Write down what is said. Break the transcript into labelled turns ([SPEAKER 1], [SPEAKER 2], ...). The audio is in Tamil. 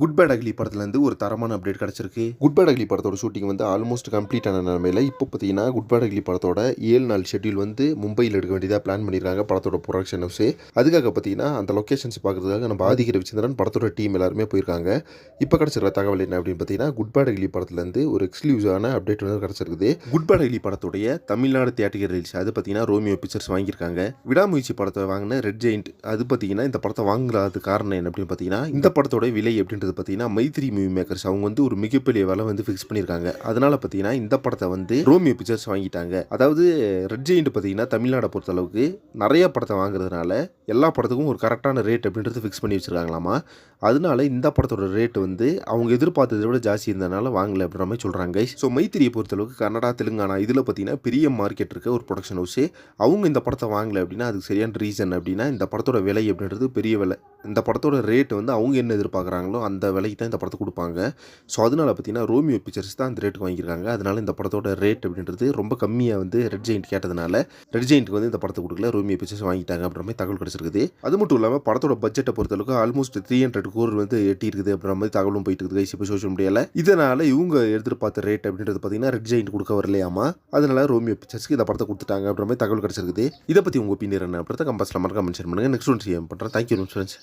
[SPEAKER 1] குட் பேட் அக்லி படத்துலேருந்து ஒரு தரமான அப்டேட் கிடச்சிருக்கு. குட் பேட் அக்லி படத்தோட ஷூட்டிங் வந்து ஆல்மோஸ்ட் கம்ப்ளீட் ஆன நிலமையில் இப்போ பார்த்தீங்கன்னா குட் பேட் அக்லி படத்தோட ஏழு நாள் ஷெட்யூல் வந்து மும்பையில் எடுக்க வேண்டியதாக பிளான் பண்ணியிருக்காங்க படத்தோட ப்ரொடக்ஷன் ஹவுஸு அதுக்காக பார்த்தீங்கன்னா அந்த லொக்கேஷன்ஸ் பார்க்குறதுக்காக நம்ம ஆதிக்க ரவிச்சந்திரன் படத்தோட டீம் எல்லாருமே போயிருக்காங்க. இப்போ கிடச்சிருக்க தகவல் என்ன அப்படின்னு பார்த்தீங்கன்னா குட் பேட் அக்லி படத்துலேருந்து ஒரு எக்ஸ்க்ளூசிவான அப்டேட் வந்து கிடச்சிருக்குது. குட் பேட் அக்லி படத்துடைய தமிழ்நாடு தியேட்டர் ரிலீஸ் அது பார்த்தீங்கன்னா ரோமியோ பிக்சர்ஸ் வாங்கியிருக்காங்க. விடாமுயற்சி படத்தை வாங்கின ரெட் ஜெயிண்ட் அது பார்த்தீங்கன்னா இந்த படத்தை வாங்குறது காரணம் என்ன அப்படின்னு பார்த்தீங்கன்னா இந்த படத்தோட விலை அப்படின்றது பார்த்தீங்கன்னா மைத்ரி மூவி மேக்கர்ஸ் அவங்க வந்து ஒரு மிகப்பெரிய விலை வந்து ஃபிக்ஸ் பண்ணியிருக்காங்க. அதனால பார்த்தீங்கன்னா இந்த படத்தை வந்து ரோமியோ பிக்சர்ஸ் வாங்கிட்டாங்க. அதாவது ரெட் ஜெயிண்ட் பார்த்தீங்கன்னா தமிழ்நாடை பொறுத்த அளவுக்கு நிறைய படத்தை வாங்குறதுனால எல்லா படத்துக்கும் ஒரு கரெக்டான ரேட் அப்படின்றது ஃபிக்ஸ் பண்ணி வச்சுருக்காங்களாமா? அதனால இந்த படத்தோட ரேட் வந்து அவங்க எதிர்பார்த்ததை விட ஜாஸ்தி இருந்தனால வாங்கல அப்படின்ற மாதிரி சொல்கிறாங்க ஸோ மைத்திரியை பொறுத்தளவுக்கு கன்னடா தெலுங்கானா இதில் பார்த்தீங்கன்னா பெரிய மார்க்கெட் இருக்க ஒரு ப்ரொடக்ஷன் ஹவுஸு அவங்க இந்த படத்தை வாங்கலை அப்படின்னா அதுக்கு சரியான ரீசன் அப்படின்னா இந்த படத்தோட விலை அப்படின்றது பெரிய விலை. இந்த படத்தோட ரேட் வந்து அவங்க என்ன எதிர்பார்க்குறாங்களோ அந்த விலைக்கு தான் இந்த படத்தை கொடுப்பாங்க. ஸோ அதனால பார்த்தீங்கன்னா ரோமியோ பிக்சர்ஸ் தான் அந்த ரேட்டுக்கு வாங்கியிருக்காங்க. அதனால் இந்த படத்தோட ரேட் அப்படின்றது ரொம்ப கம்மியாக வந்து ரெட் ஜெயிண்ட் கேட்டதுனால ரெட் ஜெயிண்ட்டுக்கு வந்து இந்த படத்தை கொடுக்கல. ரோமியோ பிக்சர்ஸ் வாங்கிட்டாங்க அப்படின்ற மாதிரி தகவல் கிடச்சிருக்குது. அது மட்டும் இல்லாமல் படத்தோட பட்ஜெட்டை பொறுத்தளவுக்கு ஆல்மோஸ்ட் த்ரீ ஹண்ட்ரட் கோர் வந்து எட்டி இருக்குது அப்படின்ற மாதிரி தகவலும் போயிட்டு இருக்குது இப்போ சோஷியல் மீடியாவில் இதனால் இவங்க எதிர்பார்த்த ரேட் அப்படின்றது பார்த்தீங்கன்னா ரெட் ஜெயிண்ட் கொடுக்க வரலையாமா? அதனால ரோமியோ பிக்சர்ஸ்க்கு இந்த படத்தை கொடுத்துட்டாங்க அப்படின்ற மாதிரி தகவல் கிடச்சிருக்குது. இதை பற்றி உங்கள் ஒப்பீனியர் என்ன? அப்படின்றத கம்பாஸில் மறக்காம மென்ஷன் பண்ணுங்கள் நெக்ஸ்ட் ஒன் சிஎம் பண்ணுறேன் தேங்க்யூ ஃப்ரெண்ட்ஸ்